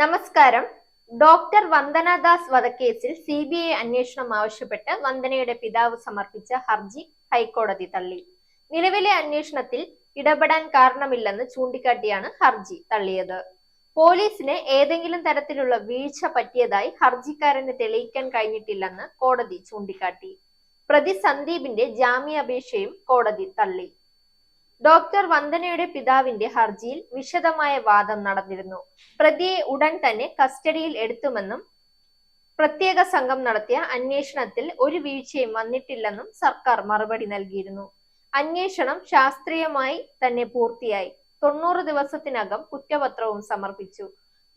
നമസ്കാരം. ഡോക്ടർ വന്ദനദാസ് വധക്കേസിൽ C B I അന്വേഷണം ആവശ്യപ്പെട്ട് വന്ദനയുടെ പിതാവ് സമർപ്പിച്ച ഹർജി ഹൈക്കോടതി തള്ളി. നിലവിലെ അന്വേഷണത്തിൽ ഇടപെടാൻ കാരണമില്ലെന്ന് ചൂണ്ടിക്കാട്ടിയാണ് ഹർജി തള്ളിയത്. പോലീസിന് ഏതെങ്കിലും തരത്തിലുള്ള വീഴ്ച പറ്റിയതായി ഹർജിക്കാരന് തെളിയിക്കാൻ കഴിഞ്ഞിട്ടില്ലെന്ന് കോടതി ചൂണ്ടിക്കാട്ടി. പ്രതി സന്ദീപിന്റെ ജാമ്യാപേക്ഷയും കോടതി തള്ളി. ഡോക്ടർ വന്ദനയുടെ പിതാവിന്റെ ഹർജിയിൽ വിശദമായ വാദം നടന്നിരുന്നു. പ്രതിയെ ഉടൻ തന്നെ കസ്റ്റഡിയിൽ എടുത്തുമെന്നും പ്രത്യേക സംഘം നടത്തിയ അന്വേഷണത്തിൽ ഒരു വീഴ്ചയും വന്നിട്ടില്ലെന്നും സർക്കാർ മറുപടി നൽകിയിരുന്നു. അന്വേഷണം ശാസ്ത്രീയമായി തന്നെ പൂർത്തിയായി. തൊണ്ണൂറ് ദിവസത്തിനകം കുറ്റപത്രവും സമർപ്പിച്ചു.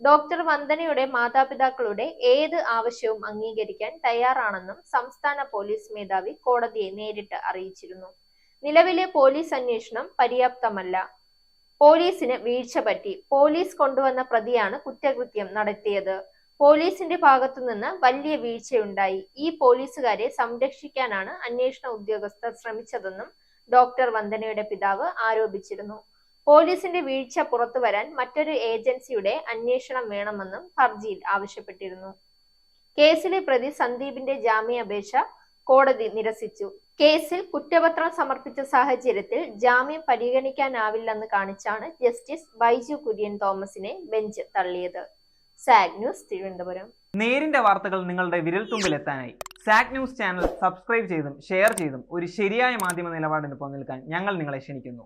ഡോക്ടർ വന്ദനയുടെ മാതാപിതാക്കളുടെ ഏത് ആവശ്യവും അംഗീകരിക്കാൻ തയ്യാറാണെന്നും സംസ്ഥാന പോലീസ് മേധാവി കോടതിയെ നേരിട്ട് അറിയിച്ചിരുന്നു. നിലവിലെ പോലീസ് അന്വേഷണം പര്യാപ്തമല്ല. പോലീസിന് വീഴ്ച പറ്റി. പോലീസ് കൊണ്ടുവന്ന പ്രതിയാണ് കുറ്റകൃത്യം നടത്തിയത്. പോലീസിന്റെ ഭാഗത്തു നിന്ന് വലിയ വീഴ്ചയുണ്ടായി. ഈ പോലീസുകാരെ സംരക്ഷിക്കാനാണ് അന്വേഷണ ഉദ്യോഗസ്ഥർ ശ്രമിച്ചതെന്നും ഡോക്ടർ വന്ദനയുടെ പിതാവ് ആരോപിച്ചിരുന്നു. പോലീസിന്റെ വീഴ്ച പുറത്തു വരാൻ മറ്റൊരു ഏജൻസിയുടെ അന്വേഷണം വേണമെന്നും ഹർജിയിൽ ആവശ്യപ്പെട്ടിരുന്നു. കേസിലെ പ്രതി സന്ദീപിന്റെ ജാമ്യാപേക്ഷ കോടതി നിരസിച്ചു. കേസിൽ കുറ്റപത്രം സമർപ്പിച്ച സാഹചര്യത്തിൽ ജാമ്യം പരിഗണിക്കാനാവില്ലെന്ന് കാണിച്ചാണ് ജസ്റ്റിസ് ബൈജു കുര്യൻ തോമസിനെ ബെഞ്ച് തള്ളിയത്. സാഗ് ന്യൂസ് തിരുവനന്തപുരം. നേരിന്റെ വാർത്തകൾ നിങ്ങളുടെ വിരൽത്തുമ്പിൽ എത്താനായി സാഗ് ന്യൂസ് ചാനൽ സബ്സ്ക്രൈബ് ചെയ്തും ഷെയർ ചെയ്തും ഒരു ശരിയായ മാധ്യമ നിലപാടിന് പോകാൻ ഞങ്ങൾ നിങ്ങളെ ക്ഷണിക്കുന്നു.